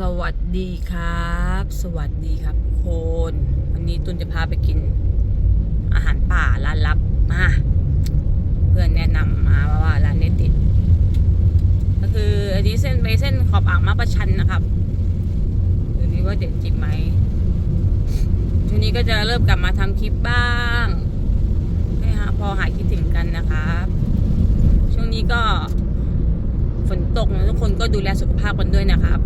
สวัสดีครับ สวัสดีครับทุกคนวันนี้ตุนจะพาไปกิน อาหารป่าร้านลับมาเพื่อนแนะนำมาว่าวาร้านนี้ติด ก็คืออันนี้เส้นไปเส้นขอบอ่างมาประชันนะครับดูนี้ว่าเด็ดจริงไหมช่วงนี้ก็จะเริ่มกลับมาทำคลิปบ้างให้หาพอหายคิดถึงกันนะครับช่วงนี้ก็ฝนตกนะทุกคนก็ดูแลสุขภาพกันด้วยนะครับ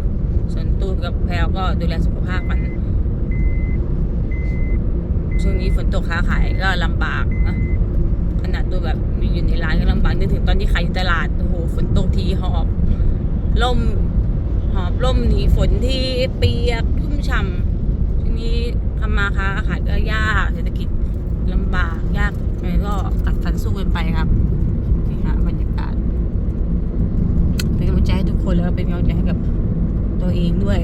ส่วนตูนกับแพลวก็ดูแลสุขภาพกัน ช่วงนี้ฝนตกค้าขายก็ลำบากนะขนาดตัวแบบมีอยู่ในร้านก็ลำบากนึกถึงตอนที่ขายอยู่ตลาดโอ้โหฝนตกทีหอบล่มหอบล่มหนีฝนที่เปียกชุ่มฉ่ำช่วงนี้ทำมาค้าขายก็ยากเศรษฐกิจลำบากยากยังไงก็กัดฟันสู้กันไปครับนี่ฮะบรรยากาศเป็นกำลังใจให้ทุกคนแล้วก็เป็นกำลังใจให้กับ องด้วย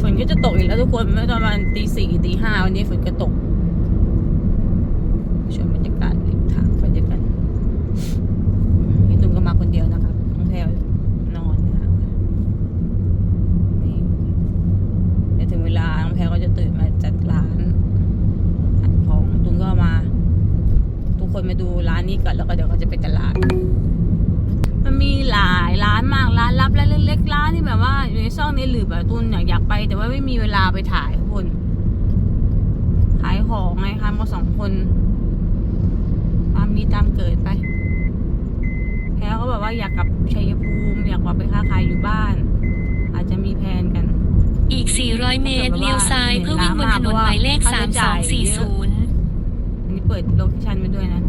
ฝนก็จะตกอีกแล้วทุกคนเมื่อประมาณตีสี่ตีห้าวันนี้ฝนก็ตกชมบรรยากาศริมทางไปด้วยกันพี่ตุ้มก็มาคนเดียวนะครับน้องแพลวนอนนะครับนี่เดี๋ยวถึงเวลาน้องแพลก็จะตื่นมาจัดร้านอัดของตุ้มก็มา ทุกคนมาดูร้านนี้ก่อนแล้วก็เดี๋ยวเขาจะไปตลาด มันมีหลายร้านมากร้านลับร้านเล็กๆร้าน ที่แบบว่าอยู่ในซอกในหลืบแบบตุนอยากอยากไป แต่ว่าไม่มีเวลาไปถ่ายทุกคนขายของไงคะมาสองคน ตามมีตามเกิดไปแพ้ก็แบบว่าอยากกลับชัยภูมิอยากกลับไปค้าขายอยู่บ้าน อาจจะมีแพลนกัน อีก 400 เมตรเลี้ยวซ้ายเพื่อวิ่งบนถนนหมายเลข 3240 อันนี้เปิดโลเคชั่นไปด้วยนะ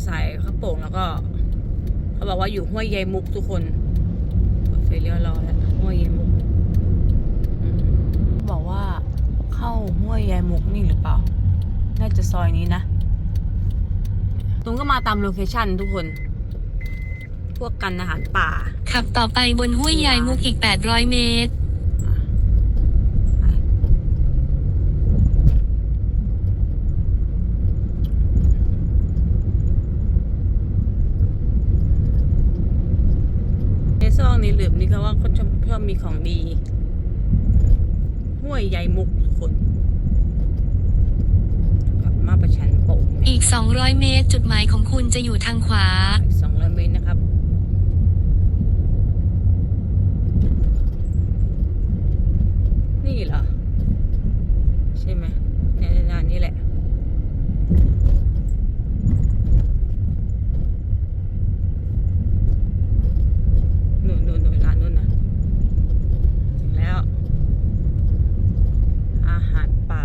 ทุกคนเลี้ยวซ้ายเขาโป่งแล้วก็ เขาบอกว่าอยู่ห้วยใยมุกทุกคนเปิดไฟเลี้ยวรอแล้วห้วยใยมุกอืมบอกว่าเข้าห้วยใยมุกนี่หรือเปล่า น่าจะซอยนี้นะตรงก็มาตามโลเคชั่นทุกคน พวกกันอาหารป่า ขับต่อไปบนห้วยใหญ่มุกอีก 800 เมตร ในซองนี้ห ลืมนี่เขาว่าเขาชอบชอบมีของดี ห้วยใยมุกทุกคนกลับมาประชันโป่งอีก 200 เมตร จุดหมายของคุณจะอยู่ทางขวา สองร้อยเมตรนะครับ นี่เหรอ ใช่ไหมเนี่ยร้านนี้แหละ นู่นนู่นนู่นร้านนู่นนะถึงแล้ว อาหารป่า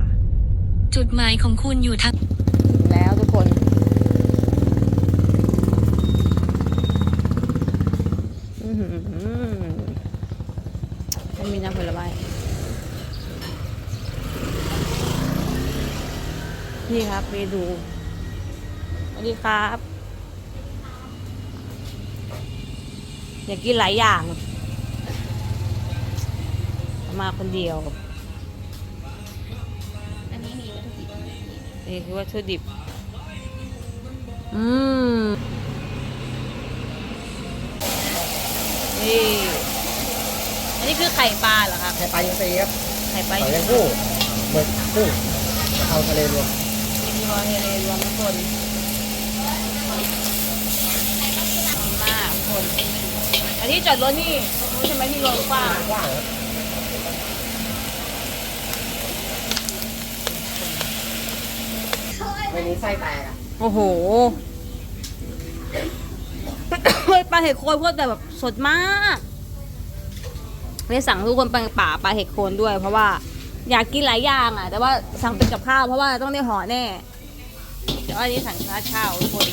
จุด หมายของคุณอยู่ทางถึงแล้วทุกคน อื้อหือไม่มีน้ำผลไม้พี่ครับไปดูสวัสดีครับ อยากกินหลายอย่าง มาคนเดียว นี่คือวัตถุดิบ อืม นี่ อันนี้คือไข่ปลาเหรอครับไข่ปลาอินทรีครับไข่ปลาหอยแมงผู้หมึกกุ้งกะเพราทะเลรวมมีบอลเฮเลรวมทุกคนมากทุกคนอันที่จอดรถนี่รู้ใช่ไหมที่รถกว้างว่างครับ ไม่มีไส้แตกอะโอ้โหเฮ้ยปลาเห็ดโคนพวกแต่แบบสดมากเลยสั่งทุกคนไปป่าปลาเห็ดโคนด้วย เพราะว่าอยากกินหลายอย่างอะ แต่ว่าสั่งเป็นกับข้าวเพราะว่าต้องได้ห่อแน่เดี๋ยวอันนี้สั่งข้าวเช้าทุกคน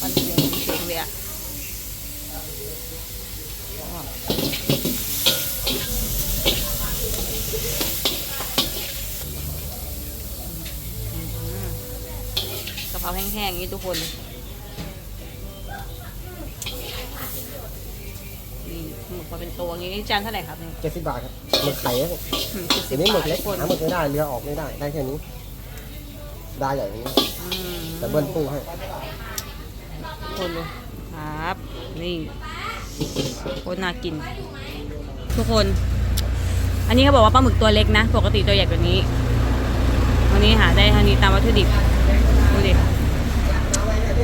มันเสียงเสียงเลยอะกะเพรา แห้งๆอย่างนี้ทุกคน นี่หมึกมาเป็นตัวอย่างนี้จานเท่าไหร่ครับเนี่ยเจ็ดสิบบาทครับหมึกไข่อืมเดี๋ยวนี้หมึกเล็กหาหมึกไม่ได้เรือออกไม่ได้ ได้แค่นี้ได้ใหญ่อย่างนี้อืมแต่เบิ้ลปูให้คนเลยครับ นี่โคตรน่ากิน ทุกคน อันนี้เขาบอกว่าปลาหมึกตัวเล็กนะ ปกติตัวใหญ่กว่านี้ วันนี้หาได้เท่านี้ตามวัตถุดิบดูดิ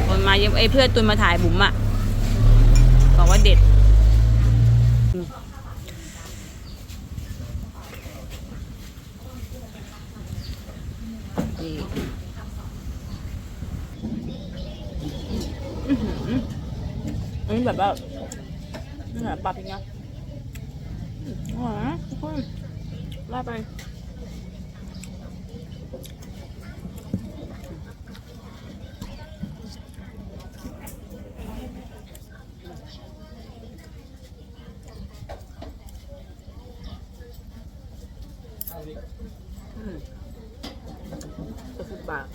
คนมาเยอะไอ้เพื่อนตุนมาถ่ายบุ๋มอะบอกว่าเด็ด อันนี้แบบว่านี่แบบปลาพิงนะอร่อยนะทุกคนไล่ไป ก็สิบบาท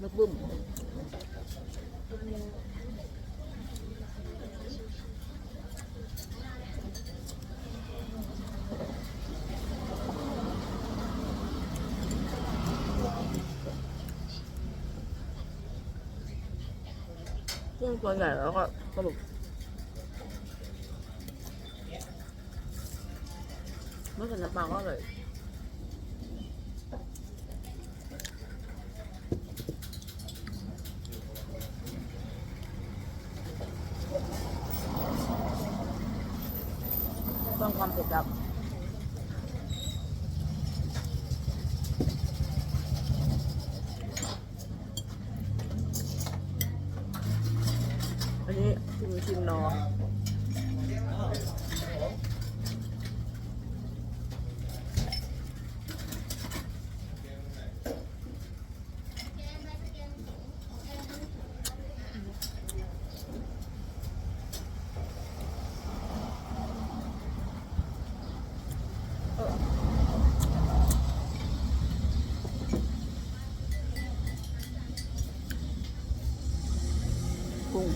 มึกบุ้มกุ้งตัวใหญ่แล้วก็ปลา ไม่ใส่น้ำปลาก็อร่อย เพิ่มความเผ็ดครับอันนี้ชิมชิมนอกุ้ง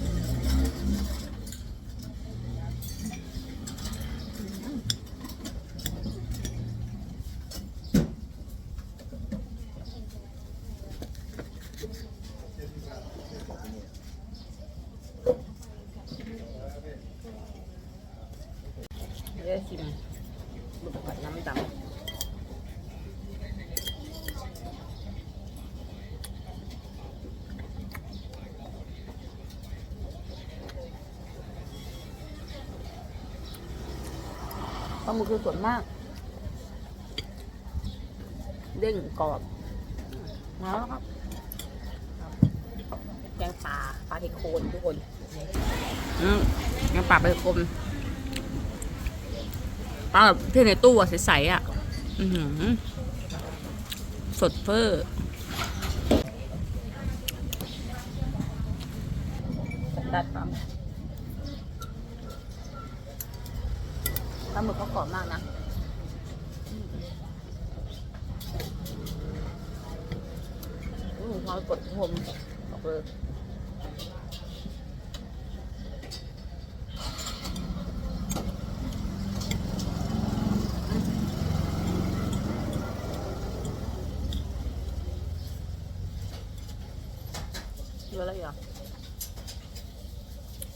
เดี๋ยวชิมหมึกผัดน้ำดำ ปลาหมึกคือสดมาก เด้งกรอบมาแล้วครับแกงป่าปลาเทโคนทุกคนอืมแกงป่าปลาเทโคนปลาแบบที่ในตู้อะใสๆอะอือหือสดเฟอร์ดัดปั๊ม ปลาหมึกเขากรอบมากนะอืมพอกดผมออกเลยเยอะแล้วเหรอ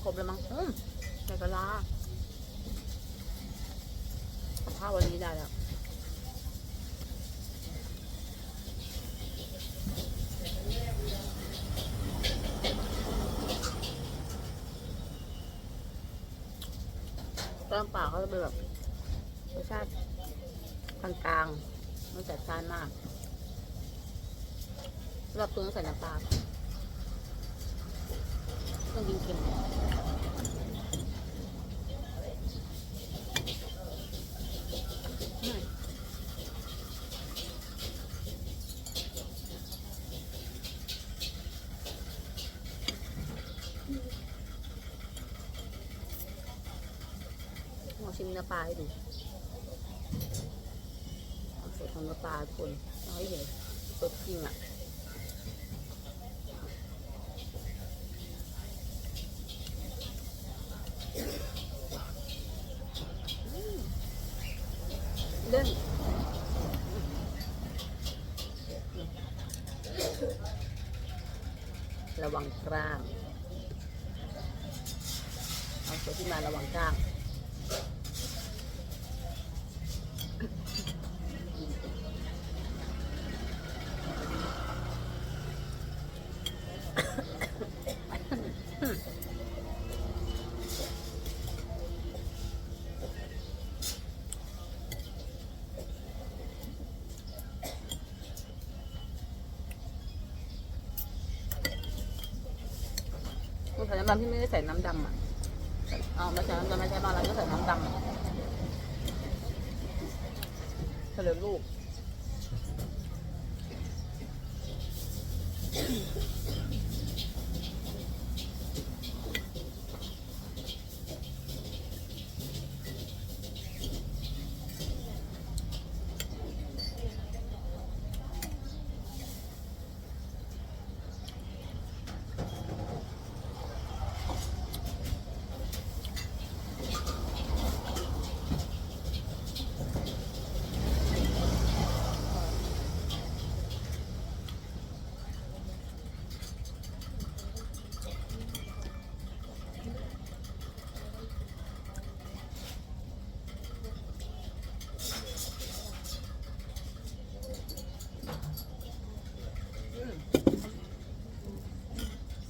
ครบแล้วมั้งอืมใส่กะลา ข้าววันนี้ได้แล้วต้มป่าเขาจะเป็นแบบรสชาติกลางๆไม่จัดจ้านมากสำหรับตัวใส่น้ำปลาต้องกินเค็มล องชิมเนื้อปลาให้ดูส่ของเนื้อปลาคนเอาให้เห็นสดจริงอะเล่นระวังกล้างเอาตัวที่มาระวังกล้าง ดำที่ไม่ได้ใส่น้ำดำอะเอาไม่ใส่น้ำดำไม่ใช่บ้านเราก็ใส่น้ำดำอะเฉลยลูก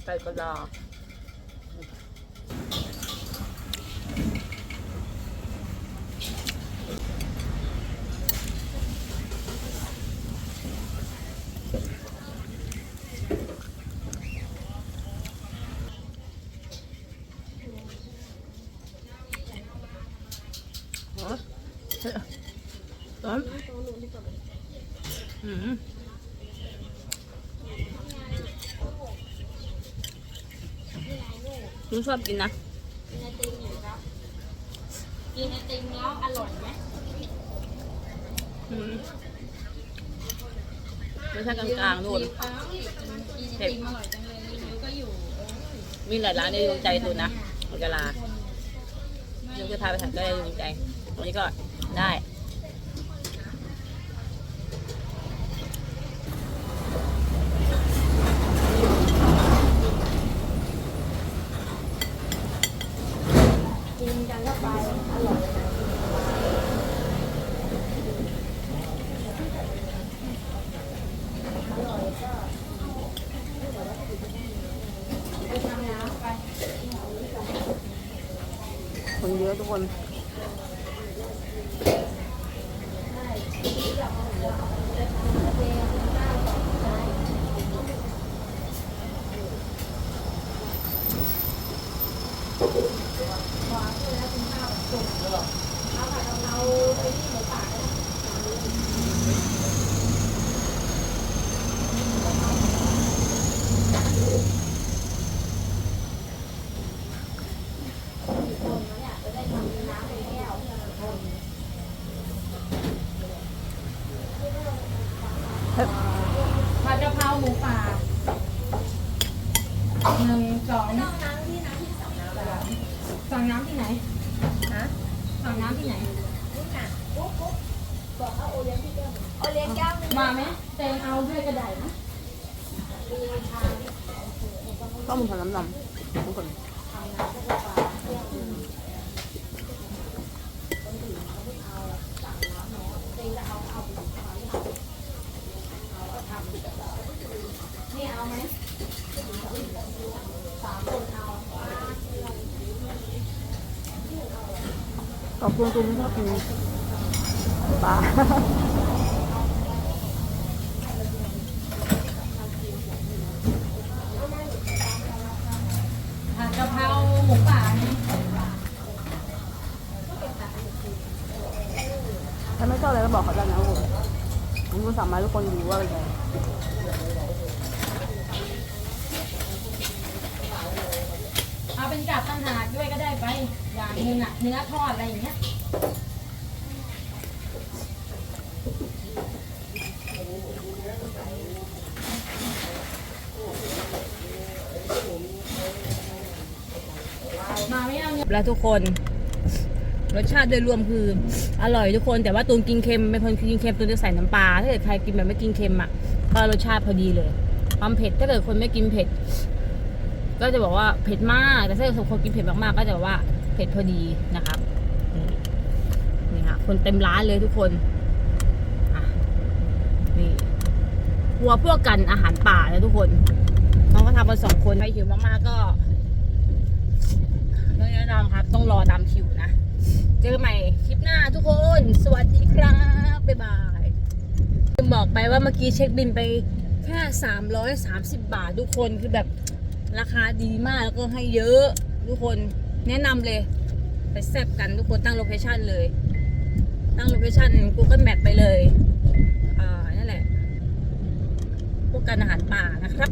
ใส่ปลาร้าฮะต้นอืม หนูชอบกินนะ กินไอติมอยู่ครับ กินไอติมแล้วอร่อยไหมอืมรสชาติกลางๆนู่น กินไอติมอร่อยจังเลยนิ้วก็อยู่มีหลายร้านในดวงใจดูนะมังกลายูจะทายไปถ่ายก็ได้ดวงใจ วันนี้ก็ได้ กินกันเข้าไปอร่อย คนเยอะทุกคน ผัดกะเพราหมูป่าหนึ่งสองสั่งน้ำที่ไหนฮะสั่งน้ำที่ไหน มาไหมเตงเอาด้วยกระดาษนะ ก็มึงทำน้ำดำทุกคนเอาไหมขอบคุณคุณที่อบกินปลา กะเพราหมูป่านี่ถ้าไม่ชอบอะไรก็บอกเขาได้นะผมผมก็สามารถทุกคนรู้ว่าเป็นไงเอาเป็นกับตั้งหากด้วยก็ได้ไปอย่างหนึงอะเนื้อทอดอะไรอย่างเงี้ย มาไม่เอาเนื้อแล้วทุกคน รสชาติโดยรวมคืออร่อยทุกคนแต่ว่าตูนกินเค็มเป็นคนกินเค็มตูนจะใส่น้ำปลาถ้าเกิดใครกินแบบไม่กินเค็มอะก็รสชาติพอดีเลย ความเผ็ดถ้าเกิดคนไม่กินเผ็ด ก็จะบอกว่าเผ็ดมากแต่ถ้าเกิดคนกินเผ็ดมากๆก็จะบอกว่าเผ็ดพอดีนะครับนี่นี่ค่ะคนเต็มร้านเลยทุกคนนี่หัวพวกกันอาหารป่านะทุกคนน้องก็ทำกันสองคนใครหิวมากๆก็ ไม่แนะนำครับ ต้องรอตามคิวนะ เจอกันใหม่คลิปหน้าทุกคน สวัสดีครับ บ๊ายบายลืมบอกไปว่าเมื่อกี้เช็คบินไปแค่ 330 บาททุกคนคือแบบราคาดีมากแล้วก็ให้เยอะทุกคนแนะนำเลย ไปแซบกันทุกคนตั้งโลเคชันเลย ตั้งโลเคชัน Google Map ไปเลย อ่า นั่นแหละ พวกกันอาหารป่านะครับ